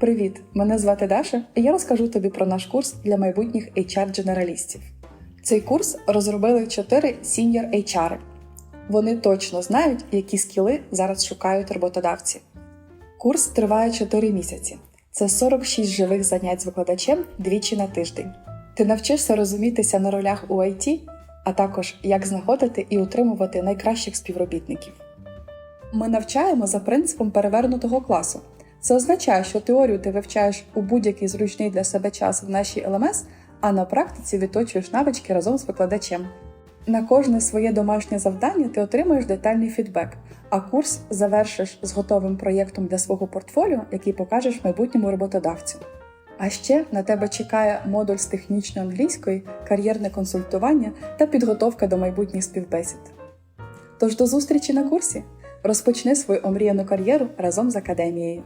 Привіт! Мене звати Даша, і я розкажу тобі про наш курс для майбутніх HR-дженералістів. Цей курс розробили 4 senior HR. Вони точно знають, які скіли зараз шукають роботодавці. Курс триває 4 місяці. Це 46 живих занять з викладачем двічі на тиждень. Ти навчишся розумітися на ролях у IT, а також як знаходити і утримувати найкращих співробітників. Ми навчаємо за принципом перевернутого класу. Це означає, що теорію ти вивчаєш у будь-який зручний для себе час в нашій ЛМС, а на практиці відточуєш навички разом з викладачем. На кожне своє домашнє завдання ти отримуєш детальний фідбек, а курс завершиш з готовим проєктом для свого портфоліо, який покажеш майбутньому роботодавцю. А ще на тебе чекає модуль з технічної англійської, кар'єрне консультування та підготовка до майбутніх співбесід. Тож до зустрічі на курсі! Розпочни свою омріяну кар'єру разом з академією.